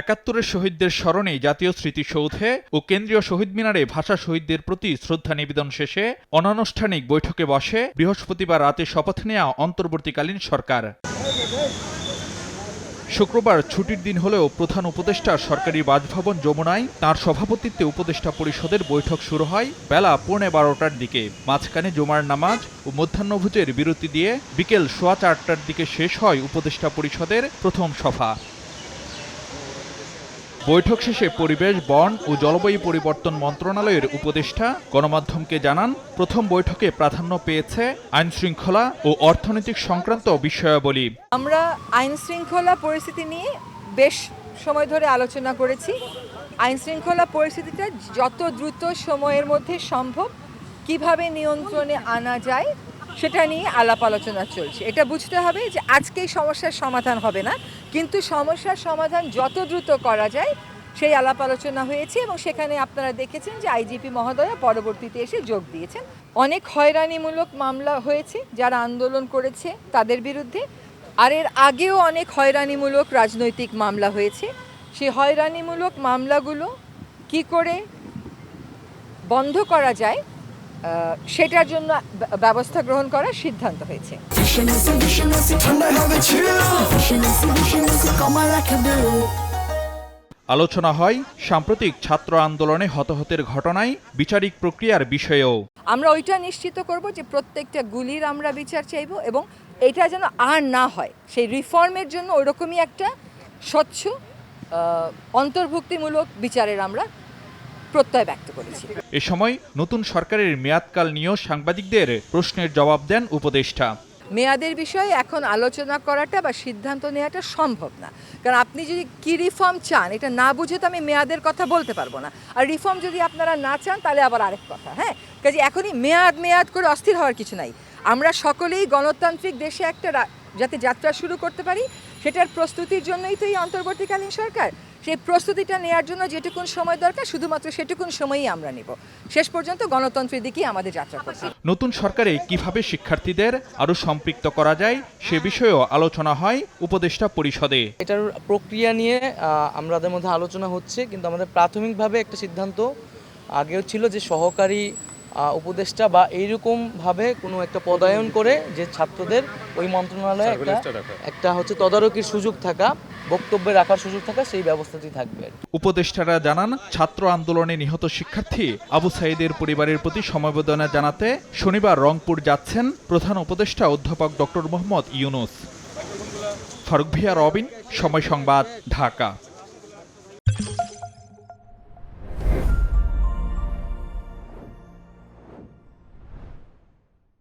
একাত্তরের শহীদদের স্মরণে জাতীয় স্মৃতিসৌধে ও কেন্দ্রীয় শহীদ মিনারে ভাষা শহীদদের প্রতি শ্রদ্ধা নিবেদন শেষে অনানুষ্ঠানিক বৈঠকে বসে বৃহস্পতিবার রাতে শপথ নেওয়া অন্তর্বর্তীকালীন সরকার। শুক্রবার ছুটির দিন হলেও প্রধান উপদেষ্টা সরকারি বাসভবন যমুনায় তার সভাপতিত্বে উপদেষ্টা পরিষদের বৈঠক শুরু হয় বেলা পৌনে বারোটার দিকে। মাঝখানে জুমার নামাজ ও মধ্যাহ্নভোজের বিরতি দিয়ে বিকেল সোয়া চারটার দিকে শেষ হয় উপদেষ্টা পরিষদের প্রথম সভা। বৈঠক শেষে পরিবেশ, বন ও জলবায়ু পরিবর্তন মন্ত্রণালয়ের উপদেষ্টা গণমাধ্যমকে জানান, প্রথম বৈঠকে প্রাধান্য পেয়েছে আইন শৃঙ্খলা ও অর্থনৈতিক সংক্রান্ত বিষয়াবলী। আমরা আইন শৃঙ্খলা পরিস্থিতি নিয়ে বেশ সময় ধরে আলোচনা করেছি। আইন শৃঙ্খলা পরিস্থিতিটা যত দ্রুত সময়ের মধ্যে সম্ভব, কীভাবে নিয়ন্ত্রণে আনা যায় সেটা নিয়ে আলাপ আলোচনা চলছে। এটা বুঝতে হবে যে আজকেই সমস্যার সমাধান হবে না, কিন্তু সমস্যার সমাধান যত দ্রুত করা যায়, সেই আলাপ আলোচনা হয়েছে এবং সেখানে আপনারা দেখেছেন যে আইজিপি মহোদয়া পরবর্তীতে এসে যোগ দিয়েছেন। অনেক হয়রানিমূলক মামলা হয়েছে, যারা আন্দোলন করেছে তাদের বিরুদ্ধে, আর এর আগেও অনেক হয়রানিমূলক রাজনৈতিক মামলা হয়েছে। সেই হয়রানিমূলক মামলাগুলো কি করে বন্ধ করা যায় সেটার জন্য ব্যবস্থা গ্রহণ করার সিদ্ধান্ত হয়েছে। আলোচনা হয় সাম্প্রতিক ছাত্র আন্দোলনে হতাহতের ঘটনায় বিচারিক প্রক্রিয়ার বিষয়েও। আমরা ওইটা নিশ্চিত করব যে প্রত্যেকটা গুলির আমরা বিচার চাইব এবং এটা যেন আর না হয়। সেই রিফর্মের জন্য ওইরকমই একটা স্বচ্ছ অন্তর্ভুক্তিমূলক বিচারের আমরা প্রত্যয় ব্যক্ত করেছি। এ সময় নতুন সরকারের মেয়াদকাল নিয়েও সাংবাদিকদের প্রশ্নের জবাব দেন উপদেষ্টা। মেয়াদের বিষয়ে এখন আলোচনা করাটা বা সিদ্ধান্ত নেওয়াটা সম্ভব না। কারণ আপনি যদি কি রিফর্ম চান এটা না বুঝে তো আমি মেয়াদের কথা বলতে পারব না। আর রিফর্ম যদি আপনারা না চান তাহলে আবার আরেক কথা হ্যাঁ? কাজে এখনই মেয়াদ মেয়াদ করে অস্থির হওয়ার কিছু নাই। আমরা সকলেই গণতান্ত্রিক দেশে একটা যাতে যাত্রা শুরু করতে পারি সেটার প্রস্তুতির জন্যই তো এই অন্তর্বর্তীকালীন সরকার। সেই প্রস্তুতিটা নেওয়ার জন্য যেটুকুন সময় দরকার শুধুমাত্র সেটুকুন সময়ই আমরা নেব। শেষ পর্যন্ত গণতন্ত্রের দিকেই আমাদের যাত্রা করছে নতুন সরকারে কীভাবে শিক্ষার্থীদের আরও সম্পৃক্ত করা যায় সে বিষয়েও আলোচনা হয় উপদেষ্টা পরিষদে। এটার প্রক্রিয়া নিয়ে আমাদের মধ্যে আলোচনা হচ্ছে কিন্তু আমাদের প্রাথমিকভাবে একটা সিদ্ধান্ত আগেও ছিল যে সহকারী উপদেষ্টা বা এইরকমভাবে কোনো একটা পদায়ন করে যে ছাত্রদের ওই মন্ত্রণালয়ে একটা একটা হচ্ছে তদারকির সুযোগ থাকা বক্তব্যে রাখার সুযোগ থাকা সেই ব্যবস্থাটি থাকবে। উপদেষ্টারা জানান ছাত্র আন্দোলনে নিহত শিক্ষার্থী আবু সাইদের পরিবারের প্রতি সমবেদনা জানাতে শনিবার রংপুর যাচ্ছেন প্রধান উপদেষ্টা অধ্যাপক ডক্টর মোহাম্মদ ইউনুস। ফারুক ভিয়া রবিন সময় সংবাদ ঢাকা।